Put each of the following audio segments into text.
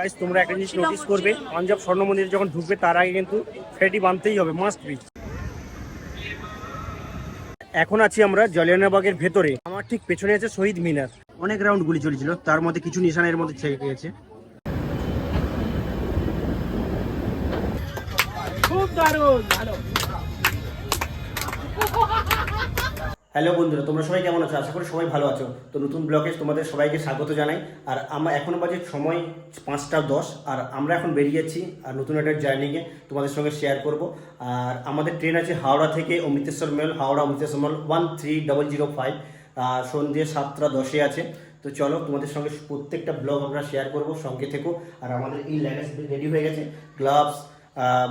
Guys তোমরা একটা জিনিস নোটিস করবে, পাঞ্জাব স্বর্ণ মন্দিরে যখন ঢুকবে, তার আগে কিন্তু ফেটি বাঁধতেই হবে মাস্ট বি এখন আছি আমরা জলিয়ানাবাগের ভেতরে। আমার ঠিক পেছনে আছে শহীদ মিনার। অনেক রাউন্ড গুলি চলেছিল, তার মধ্যে কিছু নিশানের মধ্যে থেকে গিয়েছে। খুব দারুণ! ভালো। হ্যালো বন্ধুরা, তোমরা সবাই কেমন আছো? আশা করি সবাই ভালো আছো। তো নতুন ব্লগে তোমাদের সবাইকে স্বাগত জানাই। আর আমরা এখনও বাজে সময় পাঁচটা দশ, আর আমরা এখন বেরিয়ে যাচ্ছি, আর নতুন একটা জার্নিকে তোমাদের সঙ্গে শেয়ার করব। আর আমাদের ট্রেন আছে হাওড়া থেকে Amritsar mail Howrah Amritsar mail one three double zero five আর সন্ধ্যে সাতটা দশে আছে। তো চলো তোমাদের সঙ্গে প্রত্যেকটা ব্লগ আমরা শেয়ার করব, সঙ্গে থেকো। আর আমাদের এই ল্যাগেজ রেডি হয়ে গেছে গ্লাভস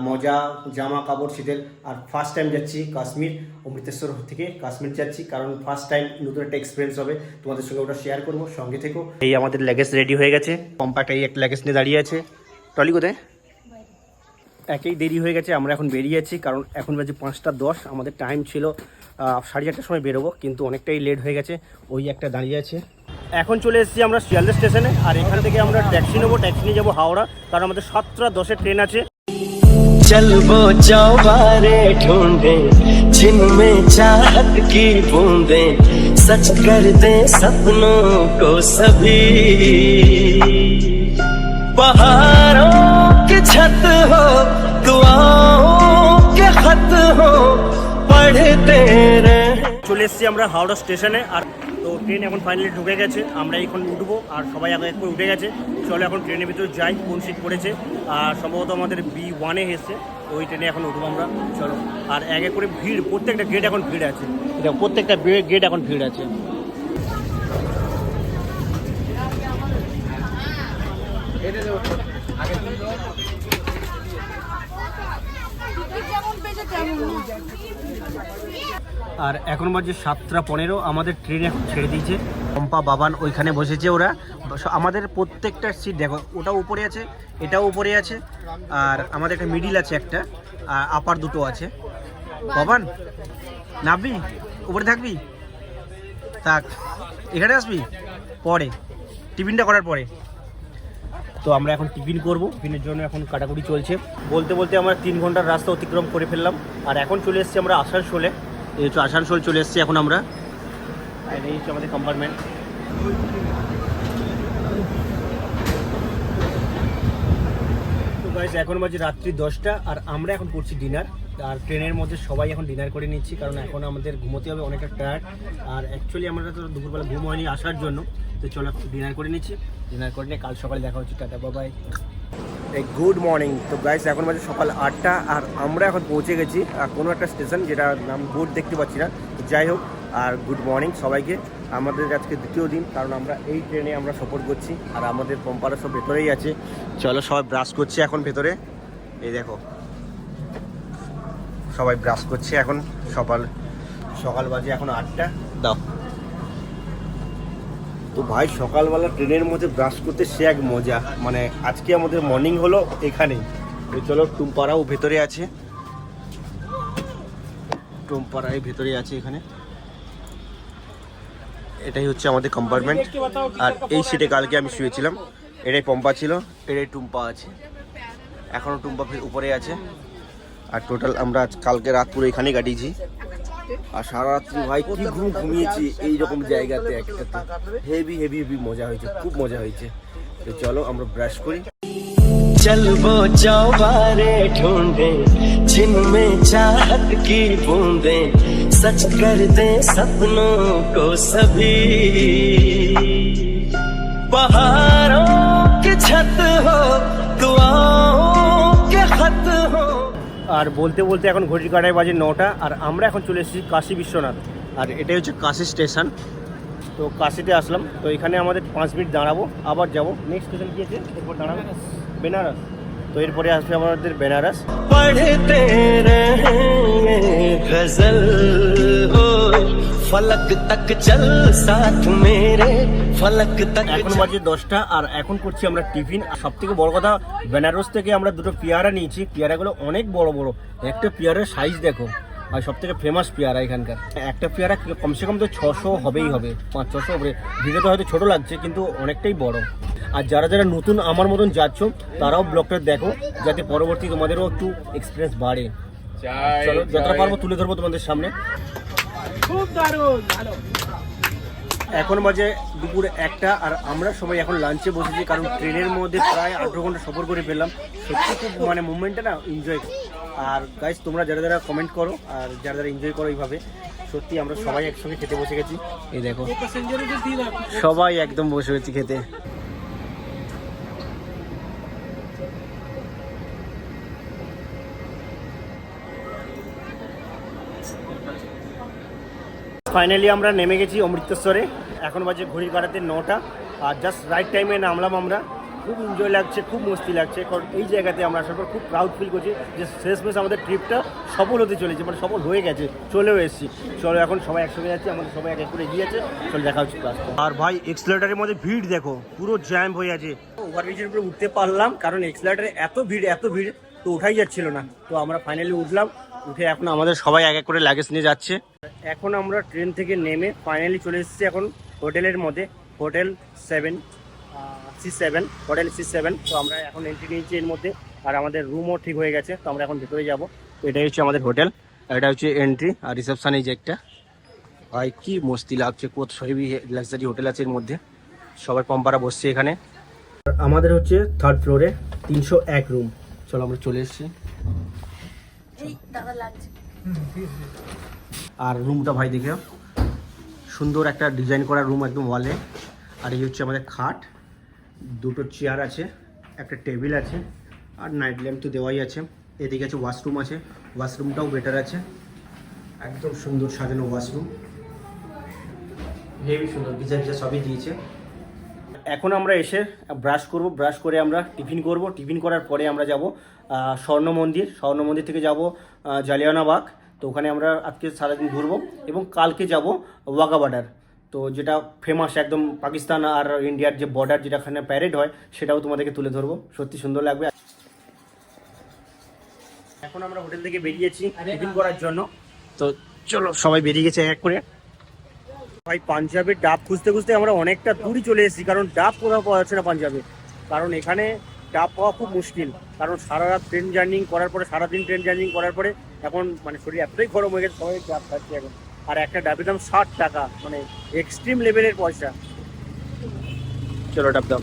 মজা, জামা, কাপড় শীতের আর ফার্স্ট টাইম যাচ্ছি কাশ্মীর, অমৃতেশ্বর থেকে কাশ্মীর যাচ্ছি। কারণ ফার্স্ট টাইম নতুন একটা এক্সপিরিয়েন্স হবে। তোমাদের সঙ্গে ওটা শেয়ার করব, সঙ্গে থেকো। এই আমাদের ল্যাগেজ রেডি হয়ে গেছে। কম্প্যাক্ট এই একটা ল্যাগেজ নিয়ে দাঁড়িয়ে আছে। টলি কোথায়? একেই দেরি হয়ে গেছে, আমরা এখন বেরিয়ে যাচ্ছি কারণ এখন বাজে পাঁচটা দশ, আমাদের টাইম ছিল সাড়ে চারটার সময় বেরোবো, কিন্তু অনেকটাই লেট হয়ে গেছে। ওই একটা দাঁড়িয়ে আছে। এখন চলে এসেছি আমরা শিয়ালদা স্টেশনে। আর এখান থেকে আমরা ট্যাক্সি নেব। ট্যাক্সি নিয়ে যাব হাওড়া। কারণ আমাদের সাতটা দশের ট্রেন আছে। चल वो चौबारे ढूंढे जिनमें चाहत की बूंदे। सच कर दे सपनों को सभी। पहाड़ों के छत हो, दुआओं के खत हो, पढ़ते रहे। চলে এসেছি আমরা হাওড়া স্টেশনে, আর তো ট্রেন এখন ফাইনালি ঢুকে গেছে, আমরা এখন উঠবো, আর সবাই আগে এক করে উঠে গেছে। চলো এখন ট্রেনের ভিতরে যাই, কোন সিট পড়েছে। আর সম্ভবত আমাদের বি ওয়ানে এসছে ওই ট্রেনে এখন উঠবো আমরা, চলো। আর এক এক করে ভিড়, প্রত্যেকটা গেট এখন ভিড় আছে। এটা প্রত্যেকটা গেট এখন ভিড় আছে। তেমন আর এখন বাজে সাতটা পনেরো, আমাদের ট্রেন এখন ছেড়ে দিয়েছে। পম্পা বাবান ওইখানে বসেছে ওরা। আমাদের প্রত্যেকটা সিট দেখো, ওটাও উপরে আছে, এটাও উপরে আছে, আর আমাদের একটা মিডিল আছে একটা, আর আপার দুটো আছে। বাবান, নামবি? উপরে থাকবি? থাক, এখানে আসবি? পরে টিফিনটা করার পরে। তো আমরা এখন টিফিন করব। টিফিনের জন্য এখন কাটাকুটি চলছে। বলতে বলতে আমরা তিন ঘণ্টার রাস্তা অতিক্রম করে ফেললাম। আর এখন চলে এসেছি আমরা আসানসোলে। আসানসোল চলে এসেছি এখন আমরা। হচ্ছে আমাদের কম্পার্টমেন্ট এখন বাজে রাত্রি দশটা, আর আমরা এখন করছি ডিনার আর ট্রেনের মধ্যে সবাই এখন ডিনার করে নিচ্ছি, কারণ এখন আমাদের ঘুমোতে হবে অনেকটা টায়ার্ড আর অ্যাকচুয়ালি আমরা তো দুপুরবেলা ঘুম হয়নি আসার জন্য, তো চলো ডিনার করে নিচ্ছি। ডিনার করে নিয়ে কাল সকালে দেখা হচ্ছে, টাটা বাবাই এই গুড মর্নিং তো গাইস এখন বাজে সকাল আটটা, আর আমরা এখন পৌঁছে গেছি কোনো একটা স্টেশন যেটা নাম বোর্ড দেখতে পাচ্ছি না। যাই হোক, আর গুড মর্নিং সবাইকে। আমাদের আজকে দ্বিতীয় দিন, কারণ আমরা এই ট্রেনে আমরা সফর করছি, আর আমাদের পম্পারা সব ভেতরেই আছে। চলো সবাই ব্রাশ করছে এখন ভেতরে। এই দেখো। সবাই ব্রাশ করছে এখন সকাল সকাল বাজে এখন আটটা। দাও। তো ভাই সকালবেলা ট্রেনের মধ্যে ব্রাশ করতে সে এক মজা। মানে আজকে আমাদের মর্নিং হলো এখানেই। তো চলো টুমপাড়াও ভেতরে আছে। টুমপাড়াই ভেতরে আছে এখানে। এটাই হচ্ছে আমাদের কম্পার্টমেন্ট আর এই সিটে কালকে আমি শুয়েছিলাম। এটাই পম্পা ছিল এটাই টুম্পা আছে। এখনও টুম্পা উপরে আছে। আর টোটাল আমরা আজ কালকে রাত পুরো এখানেই কাটিয়েছি আর সারা রাত্রি ভাই কি ঘুম ঘুমিয়েছি এইরকম জায়গাতে একটাতে হেভি হেভি হেভি মজা হয়েছে খুব মজা হয়েছে তো চলো আমরা ব্রাশ করি चल वो चौबारे ढूंढे जिनमें चाहत की बूंदे सच कर दे सपनों को सभी पहाड़ों আর বলতে বলতে এখন ঘড়ির কাটায় বাজে নটা আর আমরা এখন চলে এসেছি কাশী বিশ্বনাথ। আর এটাই হচ্ছে কাশি স্টেশন। তো কাশিতে আসলাম। তো এখানে আমাদের পাঁচ মিনিট দাঁড়াবো আবার যাব। নেক্সট স্টেশন কি আছে? এরপর দাঁড়াবো। বেনারস। তো এরপরে আসবে আমাদের বেনারস। গজল ফলক তক চল সাথ মেরে ফলক তক এখন দশটা আর এখন করছি আমরা টিফিন। সব থেকে বড় কথা বেনারস থেকে আমরা দুটো পেয়ারা নিয়েছি। পেয়ারাগুলো অনেক বড় বড়। একটা পেয়ারার সাইজ দেখো আর সব থেকে ফেমাস পেয়ারা এখানকার। একটা পেয়ারা কমসে কম তো ছশো হবেই হবে পাঁচ ছশো হবে। ভিডিওতে হয়তো ছোট লাগছে কিন্তু অনেকটাই বড়। আর যারা যারা নতুন আমার মতন যাচ্ছ তারাও ব্লগটা দেখো যাতে পরবর্তী তোমাদেরও একটু এক্সপিরিয়েন্স বাড়ে। চলো যতটা পারব তুলে ধরবো তোমাদের সামনে। খুব দারুণ এখন বাজে দুপুর একটা আর আমরা সবাই এখন লাঞ্চে বসেছি কারণ ট্রেনের মধ্যে প্রায় আঠেরো ঘণ্টা সফর করে ফেললাম। সত্যি খুব মানে মুভমেন্টটা না এনজয় আর গাইজ তোমরা যারা যারা কমেন্ট করো আর যারা যারা এনজয় করো এইভাবে সত্যি আমরা সবাই একসঙ্গে খেতে বসে গেছি। এই দেখো সবাই একদম বসে গেছি খেতে। ফাইনালি আমরা নেমে গেছি অমৃতসরে। এখন বাজে ঘড়ির কাটাতে নটা। আর জাস্ট রাইট টাইমে নামলাম আমরা। খুব এনজয় লাগছে খুব মস্তি লাগছে। কারণ এই জায়গাতে আমরা আসার পর খুব প্রাউড ফিল করছি যে শেষমেশ আমাদের ট্রিপটা সফল হতে চলেছে মানে সফল হয়ে গেছে। চলেও এসেছি। চলো এখন সবাই একসঙ্গে যাচ্ছি আমাদের সবাই এক এক করে এগিয়ে আছে চলো দেখা হচ্ছে আর ভাই এক্সিলেটারের মধ্যে ভিড় দেখো পুরো জ্যাম হয়ে আছে। ওভারব্রিজের উপরে উঠতে পারলাম কারণ এক্সিলেটারে এত ভিড় এত ভিড় তো উঠাই যাচ্ছিল না। তো আমরা ফাইনালি উঠলাম। উঠে এখন আমাদের সবাই এক এক করে লাগেজ নিয়ে যাচ্ছে। এখন আমরা ট্রেন থেকে নেমে ফাইনালি চলে এসেছি এখন হোটেলের মধ্যে hotel seven C seven hotel C seven তো আমরা এখন এন্ট্রি নিয়েছি এর মধ্যে আর আমাদের রুমও ঠিক হয়ে গেছে তো আমরা এখন ভেতরে যাব। তো এটাই হচ্ছে আমাদের হোটেল আর এটা হচ্ছে এন্ট্রি আর রিসেপশন এই যে একটা। ভাই কি মস্তি লাগছে কত সবই লাক্সারি হোটেল আছে এর মধ্যে। সবাই পম্পারা বসছে এখানে। আমাদের হচ্ছে থার্ড ফ্লোরে তিনশো এক রুম চলো আমরা চলে এসেছি। আর রুমটা ভাই দেখে সুন্দর একটা ডিজাইন করা রুম একদম ওয়ালে আর এই হচ্ছে আমাদের খাট। দুটো চেয়ার আছে, একটা টেবিল আছে, আর নাইট ল্যাম্প তো দেওয়াই আছে। এদিকে আছে ওয়াশরুম আছে। ওয়াশরুমটাও বেটার আছে। একদম সুন্দর সাজানো ওয়াশরুম হেভি সুন্দর ডিজাইন সবই দিয়েছে। এখন আমরা এসে ব্রাশ করব ব্রাশ করে আমরা টিফিন করব। টিফিন করার পরে আমরা যাব স্বর্ণ মন্দির। স্বর্ণ মন্দির থেকে যাব জালিয়ানাবাগ। তো ওখানে আমরা আজকে সারাদিন ঘুরবো এবং কালকে যাব ওয়াগা বর্ডার তো যেটা ফেমাস একদম পাকিস্তান আর ইন্ডিয়ার যে বর্ডার যেটা এখানে প্যারেড হয় সেটাও তোমাদেরকে তুলে ধরবো। সত্যি সুন্দর লাগবে। এখন আমরা হোটেল থেকে বেরিয়েছি টিফিন করার জন্য। তো চলো সবাই বেরিয়ে গেছে এক এক করে। ভাই পাঞ্জাবের ডাব খুঁজতে খুঁজতে আমরা অনেকটা দূরই চলে এসেছি কারণ ডাব কোথাও পাওয়া যাচ্ছে না পাঞ্জাবে। কারণ এখানে ডাব পাওয়া খুব মুশকিল। কারণ সারা রাত ট্রেন জার্নি করার পরে সারাদিন ট্রেন জার্নিং করার পরে এখন মানে শরীর এতটাই গরম হয়ে গেছে সবাই ডাব খাচ্ছে এখন। আর একটা ডাবের দাম ষাট টাকা মানে এক্সট্রিম লেভেলের পয়সা। চলো ডাব দাম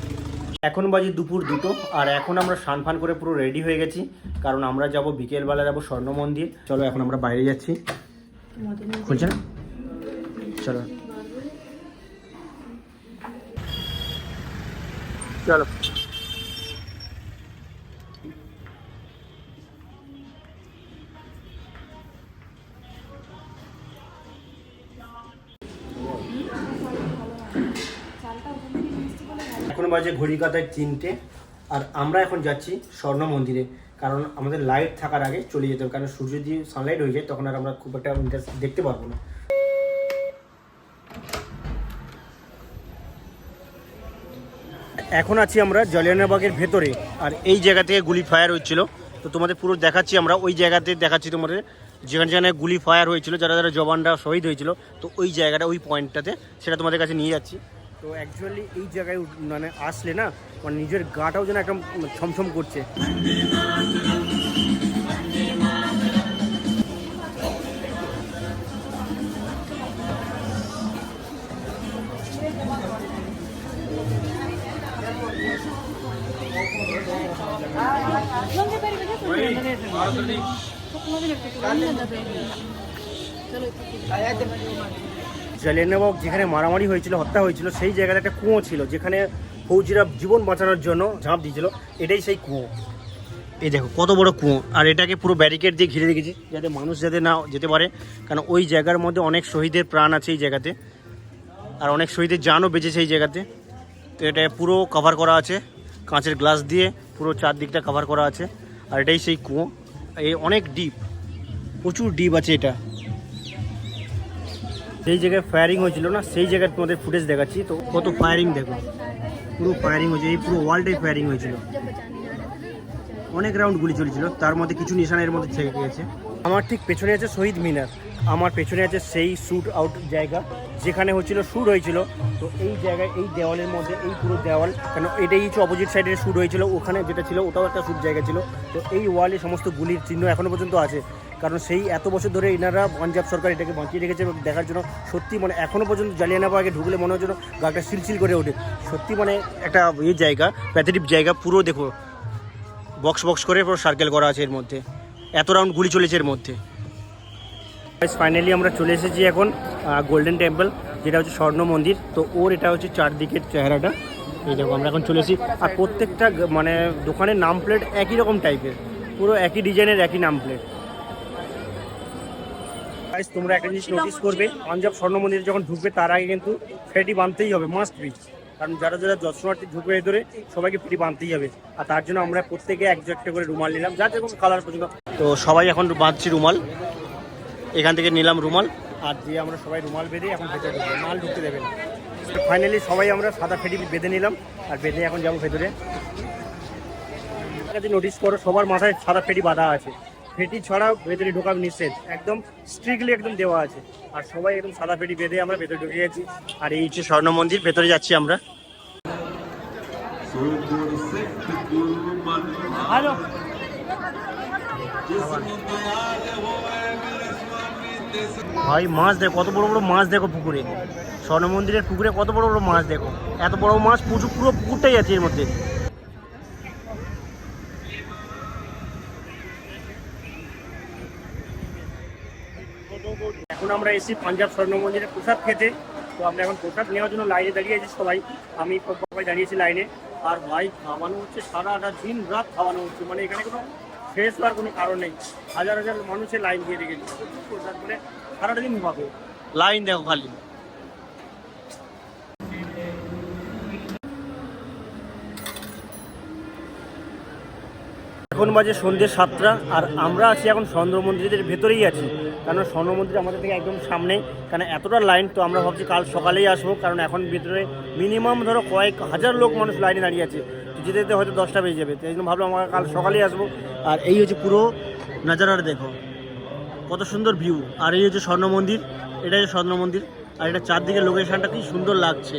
এখন বাজে দুপুর দুটো আর এখন আমরা সান ফান করে পুরো রেডি হয়ে গেছি কারণ আমরা যাব বিকেলবেলা যাব স্বর্ণ মন্দির। চলো এখন আমরা বাইরে যাচ্ছি। খুলছে না? চলো। চলো। এখন বাজে ঘড়ি কাতায় তিনটে, আর আমরা এখন যাচ্ছি স্বর্ণ মন্দিরে, কারণ আমাদের লাইট থাকার আগে চলে যেতে হবে, কারণ সূর্য যদি সানলাইট হয়ে যায়, তখন আর আমরা খুব একটা দেখতে পারব না। এখন আছি আমরা জলিয়ানাবাগের ভেতরে, আর এই জায়গা থেকে গুলি ফায়ার হচ্ছিল। তো তোমাদের পুরো দেখাচ্ছি আমরা, ওই জায়গাতে দেখাচ্ছি তোমাদের, যেখানে যেখানে গুলি ফায়ার হয়েছিল, যারা যারা জবানরা শহীদ হয়েছিল, তো ওই জায়গাটা, ওই পয়েন্টটাতে সেটা তোমাদের কাছে নিয়ে যাচ্ছি। তো অ্যাকচুয়ালি এই জায়গায় মানে আসলে না মানে নিজের গাটাও যেন একদম ছমছম করছে। জালিয়ানবাগ যেখানে মারামারি হয়েছিল, হত্যা হয়েছিল, সেই জায়গাতে একটা কুয়ো ছিল, যেখানে ফৌজিরা জীবন বাঁচানোর জন্য ঝাঁপ দিয়েছিল। এটাই সেই কুয়ো। এই দেখো, কত বড় কুয়ো। আর এটাকে পুরো ব্যারিকেড দিয়ে ঘিরে রেখেছি, যাতে মানুষ যাতে না যেতে পারে। কারণ ওই জায়গার মধ্যে অনেক শহীদের প্রাণ আছে এই জায়গাতে। আর অনেক শহীদের জানও বেঁচেছে এই জায়গাতে। তো এটা পুরো কভার করা আছে, কাঁচের গ্লাস দিয়ে। পুরো চারদিকটা কভার করা আছে। আর এটাই সেই কুয়ো। এই অনেক ডিপ প্রচুর ডিপ আছে এটা। সেই জায়গায় ফায়ারিং হয়েছিল না, সেই জায়গায় তোমাদের ফুটেজ দেখাচ্ছি। তো কত ফায়ারিং দেখো। পুরো ফায়ারিং হয়েছে, এই পুরো ওয়ার্ল্ডে ফায়ারিং হয়েছিল। অনেক রাউন্ড গুলি চলেছিল, তার মধ্যে কিছু নিশানের মধ্যে থেকে গিয়েছে। আমার ঠিক পেছনে আছে শহীদ মিনার। আমার পেছনে আছে সেই শ্যুট আউট জায়গা, যেখানে হচ্ছিল শ্যুট হয়েছিল। তো এই জায়গায়, এই দেওয়ালের মধ্যে, এই পুরো দেওয়াল, কেন এটাই হচ্ছে অপোজিট সাইডে শ্যুট হয়েছিল। ওখানে যেটা ছিল, ওটাও একটা শ্যুট জায়গা ছিল। তো এই ওয়ালে সমস্ত গুলির চিহ্ন এখনও পর্যন্ত আছে। কারণ সেই এত বছর ধরে এনারা পাঞ্জাব সরকার এটাকে বাঁচিয়ে রেখেছে এবং দেখার জন্য সত্যি মানে এখনও পর্যন্ত জালিয়ানাবাগে ঢুকলে মনে হচ্ছে গাটা সিলসিল করে ওঠে। সত্যি মানে একটা ইয়ে জায়গা প্যাথেটিভ জায়গা, পুরো দেখো বক্স বক্স করে পুরো সার্কেল করা আছে এর মধ্যে। এত রাউন্ড গুলি চলেছে এর মধ্যে। ফাইনালি আমরা চলে এসেছি এখন গোল্ডেন টেম্পল যেটা হচ্ছে স্বর্ণ মন্দির। তো ওর এটা হচ্ছে চারদিকের চেহারাটা। এই দেখো, আমরা এখন চলে এসেছি। আর প্রত্যেকটা মানে দোকানের নাম প্লেট একই রকম টাইপের পুরো একই ডিজাইনের একই নাম প্লেট। তোমরা একটা জিনিস নোটিস করবে, পাঞ্জাব স্বর্ণ মন্দিরে যখন ঢুকবে, তার আগে কিন্তু ফেটি বাঁধতেই হবে মাস্ট বি কারণ যারা যারা দর্শনার্থী ঢুকবে ভেতরে, সবাইকে ফেটি বাঁধতেই হবে। আর তার জন্য আমরা প্রত্যেকে এক করে রুমাল নিলাম, যা যেরকম কালার পর্যন্ত তো সবাই এখন বাঁধছি রুমাল। এখান থেকে নিলাম রুমাল। আর দিয়ে আমরা সবাই রুমাল বেঁধে এখন ভেতরে ঢুকবো মাল ঢুকতে দেবে না। ফাইনালি সবাই আমরা সাদা ফেটি বেঁধে নিলাম আর বেঁধে এখন যাব ভেতরে। কাছে নোটিস করো সবার মাথায় সাদা ফেটি বাঁধা আছে। ফেটি ছাড়া ভেতরে ঢোকা নিষেধ। একদম স্ট্রিক্টলি একদম দেওয়া আছে। আর সবাই একদম সাদা ফেটি বেঁধে আমরা ভেতরে ঢুকে গেছি। আর এই হচ্ছে স্বর্ণ মন্দির ভেতরে যাচ্ছি আমরা। হ্যালো। ভাই, মাছ দেখো, কত বড় বড় মাছ দেখো পুকুরে। স্বর্ণ মন্দিরের পুকুরে কত বড় বড় মাছ দেখো। এত বড় মাছ প্রচুর পুরো পুকুরটাই আছে এর মধ্যে। এখন আমরা এসেছি পাঞ্জাব স্বর্ণ মন্দিরে প্রসাদ খেতে। তো আমরা এখন প্রসাদ নেওয়ার জন্য লাইনে দাঁড়িয়ে আছি সবাই। আমি সবাই দাঁড়িয়েছি লাইনে। আর ভাই, খাওয়ানো হচ্ছে সারাটা দিন রাত খাওয়ানো হচ্ছে। মানে এখানে কোনো শেষ হওয়ার কোনো কারণ নেই। হাজার হাজার মানুষের লাইন দিয়ে রেখেছে। সারাটা দিন পাবে লাইন দেখো খালি। এখন বাজে সন্ধ্যে সাতটা আর আমরা আছি এখন স্বর্ণ মন্দিরের ভেতরেই আছি। কারণ স্বর্ণ মন্দির আমাদের থেকে একদম সামনে। কারণ এতটা লাইন তো আমরা ভাবছি কাল সকালেই আসব। কারণ এখন ভিতরে মিনিমাম ধরো কয়েক হাজার লোক মানুষ লাইনে দাঁড়িয়ে আছে। যেতে যেতে হয়তো দশটা বেজে যাবে। তো এই জন্য ভাবলাম আমরা কাল সকালেই আসব। আর এই হচ্ছে পুরো নাজারাটা দেখো। কত সুন্দর ভিউ আর এই হচ্ছে স্বর্ণ মন্দির। এটা হচ্ছে স্বর্ণ মন্দির। আর এটা চারদিকে লোকেশনটা কি সুন্দর লাগছে।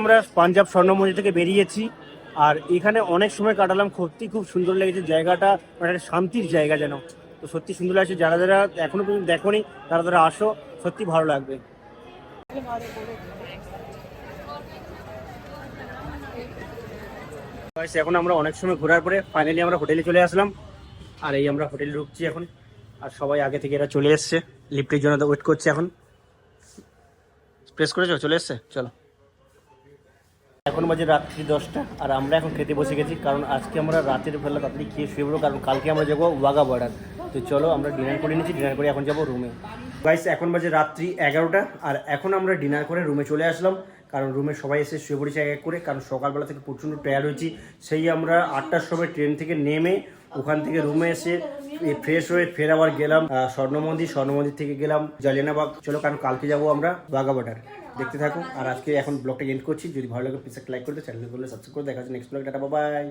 আমরা পাঞ্জাব স্বর্ণ মন্দির থেকে বেরিয়েছি। আর এখানে অনেক সময় কাটালাম। সত্যি খুব সুন্দর লেগেছে জায়গাটা। মানে একটা শান্তির জায়গা যেন। তো সত্যি সুন্দর লাগছে। যারা যারা এখনও পর্যন্ত দেখোনি, তারা তারা আসো। সত্যি ভালো লাগবে। এখন আমরা অনেক সময় ঘোরার পরে ফাইনালি আমরা হোটেলে চলে আসলাম। আর এই আমরা হোটেলে ঢুকছি এখন। আর সবাই আগে থেকে এরা চলে এসছে। লিফটের জন্য ওয়েট করছে এখন। প্রেস করেছ? চলে এসছে? চলো। এখন বাজে রাত্রি দশটা। আর আমরা এখন খেতে বসে গেছি। কারণ আজকে আমরা রাতের বেলা তাড়াতাড়ি খেয়ে পড়ব। কারণ কালকে আমরা যাব ওয়াগা বর্ডার তো চলো আমরা ডিনার করে নিচ্ছি ডিনার করে এখন যাব রুমে গাইস এখন বাজে রাত্রি এগারোটা, আর এখন আমরা ডিনার করে রুমে চলে আসলাম। কারণ রুমে সবাই এসে শুয়ে পড়েছে এক এক করে, কারণ সকালবেলা থেকে প্রচণ্ড টায়ার্ড হয়েছি। সেই আমরা আটটার সময় ট্রেন থেকে নেমে ওখান থেকে রুমে এসে ফ্রেশ হয়ে ফের আবার গেলাম স্বর্ণ মন্দির। স্বর্ণ মন্দির থেকে গেলাম জালিয়ানাবাগ চলো কারণ কালকে যাব আমরা বাঘা বর্ডার দেখতে থাকো। আর আজকে এখন ব্লগটা এন্ড করছি। যদি ভালো লাগে প্লিজ লাইক করতে চ্যানেল করলে সাবস্ক্রাইব করে দেখা যাচ্ছে নেক্সট ব্লগ টাটা বাই